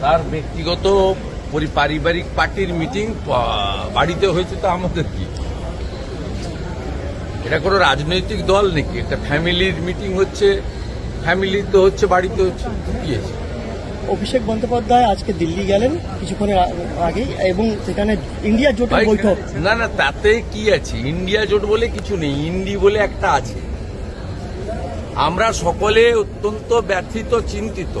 তার ব্যক্তিগত পারিবারিক পার্টির মিটিং বাড়িতে হয়েছে তো আমাদের কি? এটা কোনো রাজনৈতিক দল নাকি? একটা ফ্যামিলির মিটিং হচ্ছে ফ্যামিলি তো হচ্ছে বাড়িতে হচ্ছে কি আছে? অভিষেক বন্দ্যোপাধ্যায় আজকে দিল্লি গেলেন কিছুক্ষণের আ- আগেই এবং সেখানে ইন্ডিয়া জোট বৈঠক। না না তাতে কি আছে? ইন্ডিয়া জোট বলে কিছু নেই ইন্ডি বলে একটা আছে। আমরা সকলে অত্যন্ত ব্যথিত চিন্তিত।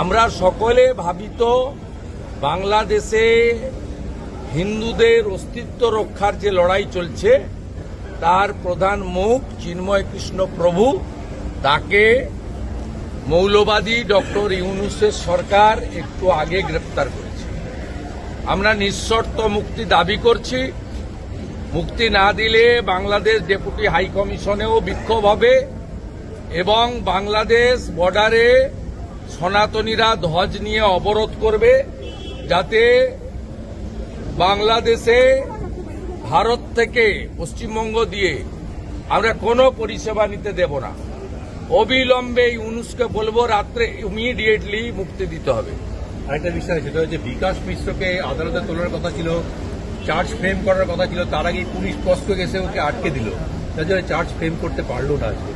আমরা সকলে ভাবিত বাংলাদেশে হিন্দুদের অস্তিত্ব রক্ষার যে লড়াই চলছে, তার প্রধান মুখ চিন্ময় কৃষ্ণ প্রভু। তাকে মৌলবাদী ডক্টর ইউনুসের সরকার একটু আগে গ্রেপ্তার করেছে। আমরা নিঃশর্ত মুক্তি দাবি করছি। মুক্তি না দিলে বাংলাদেশ ডেপুটি হাই কমিশনেও বিক্ষোভ হবে এবং বাংলাদেশ বর্ডারে সনাতনীরা ধ্বজ নিয়ে অবরোধ করবে যাতে বাংলাদেশে ভারত থেকে পশ্চিমবঙ্গ দিয়ে আমরা কোনো পরিষেবা নিতে দেব না। অবিলম্বে ইউনুসকে বলব, রাত্রে ইমিডিয়েটলি মুক্তি দিতে হবে। আরেকটা বিষয়, সেটা হচ্ছে বিকাশ মিশ্রকে আদালতে তোলার কথা ছিল, চার্জ ফ্রেম করার কথা ছিল, তার আগে পুলিশ স্পষ্ট গেছে, ওকে আটকে দিল। তার জন্য চার্জ ফ্রেম করতে পারল না আজকে।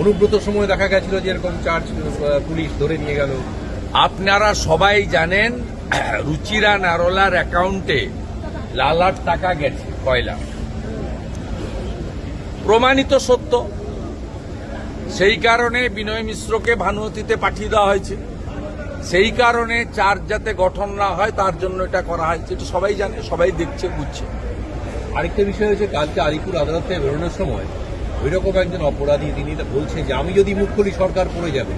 অনুব্রত সময় দেখা গেছিল যে এরকম চার্জ পুলিশ ধরে নিয়ে গেল। আপনারা সবাই জানেন, রুচিরা নারোলার অ্যাকাউন্টে লালার টাকা গেছে, কয়লা। প্রমাণিত সত্য, সেই কারণে বিনয় মিশ্রকে ভানুমতিতে পাঠিয়ে দেওয়া হয়েছে। সেই কারণে চার্জ যাতে গঠন না হয়, তার জন্য এটা করা হয়েছে। এটা সবাই জানে, সবাই দেখছে, বুঝছে। আরেকটা বিষয় হয়েছে কালকে আলিপুর আদালতে বেরোনোর সময় ওই রকম একজন অপরাধী তিনি এটা বলছেন যে, আমি যদি মুখ খুলি, সরকার পড়ে যাবে।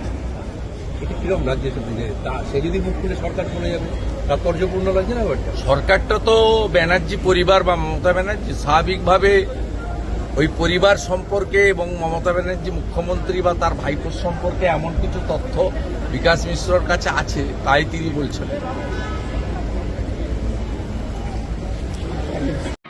এটা কীরকম লাগছে শুনতে যে তা, সে যদি মুখ খুলে, সরকার পড়ে যাবে? তাৎপর্যপূর্ণ লাগছে না ব্যাপারটা? সরকারটা তো ব্যানার্জি পরিবার বা মমতা ব্যানার্জি, স্বাভাবিকভাবে ওই পরিবার সম্পর্কে এবং মমতা ব্যানার্জি মুখ্যমন্ত্রী বা তার ভাইপোর সম্পর্কে এমন কিছু তথ্য বিকাশ মিশ্রর কাছে আছে, তাই তিনি বলছেন।